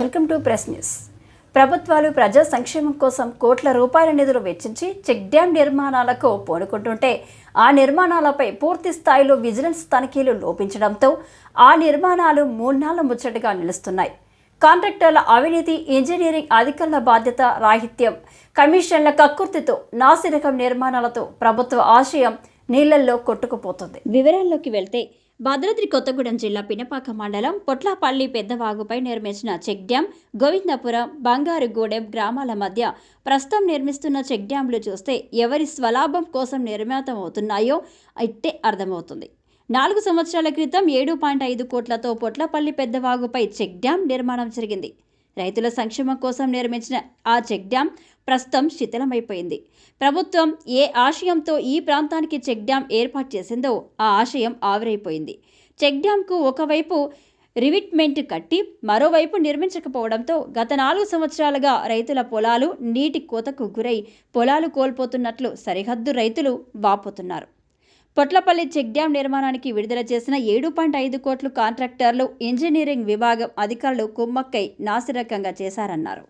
Welcome to press news. ప్రభుత్వాలు ప్రజా సంక్షేమం కోసం కోట్ల రూపాయల నిధులు వెచ్చించి చెక్ డ్యాం నిర్మాణాలకు పూనుకుంటుంటే ఆ నిర్మాణాలపై పూర్తి స్థాయిలో విజిలెన్స్ తనిఖీలు లోపించడంతో ఆ నిర్మాణాలు మూడ్నాళ్ళ ముచ్చటగా నిలుస్తున్నాయి. కాంట్రాక్టర్ల అవినీతి ఇంజనీరింగ్ అధికారుల బాధ్యత రాహిత్యం. కమిషన్ల కక్కుర్తితో నాసిరకం నిర్మాణాలతో ప్రభుత్వ ఆశయం నీళ్ళల్లో కొట్టుకుపోతుంది. వివరాల్లోకి వెళ్తే భద్రాద్రి కొత్తగూడెం జిల్లా పినపాక మండలం పొట్లపల్లి పెద్దవాగుపై నిర్మించిన చెక్ డ్యాం గోవిందపురం బంగారుగూడెం గ్రామాల మధ్య ప్రస్తుతం నిర్మిస్తున్న చెక్ డ్యాంలు చూస్తే ఎవరి స్వలాభం కోసం నిర్మితం అవుతున్నాయో ఇట్టే అర్థమవుతుంది. నాలుగు సంవత్సరాల క్రితం ఏడు పాయింట్ ఐదు కోట్లతో పొట్లపల్లి పెద్దవాగుపై చెక్ డ్యాం నిర్మాణం జరిగింది. రైతుల సంక్షేమం కోసం నిర్మించిన ఆ చెక్ డ్యాం ప్రస్తుతం శిథిలమైపోయింది. ప్రభుత్వం ఏ ఆశయంతో ఈ ప్రాంతానికి చెక్ డ్యాం ఏర్పాటు చేసిందో ఆ ఆశయం ఆవిరైపోయింది. చెక్ డ్యాంకు ఒకవైపు రివిట్మెంట్ కట్టి మరోవైపు నిర్మించకపోవడంతో గత నాలుగు సంవత్సరాలుగా రైతుల పొలాలు నీటి కోతకు గురై పొలాలు కోల్పోతున్నట్లు సరిహద్దు రైతులు వాపోతున్నారు. పొట్లపల్లి చెక్ డ్యాం నిర్మాణానికి విడుదల చేసిన ఏడు పాయింట్ ఐదు కోట్లు కాంట్రాక్టర్లు ఇంజనీరింగ్ విభాగం అధికారులు కుమ్మక్కై నాసిరకంగా చేశారన్నారు.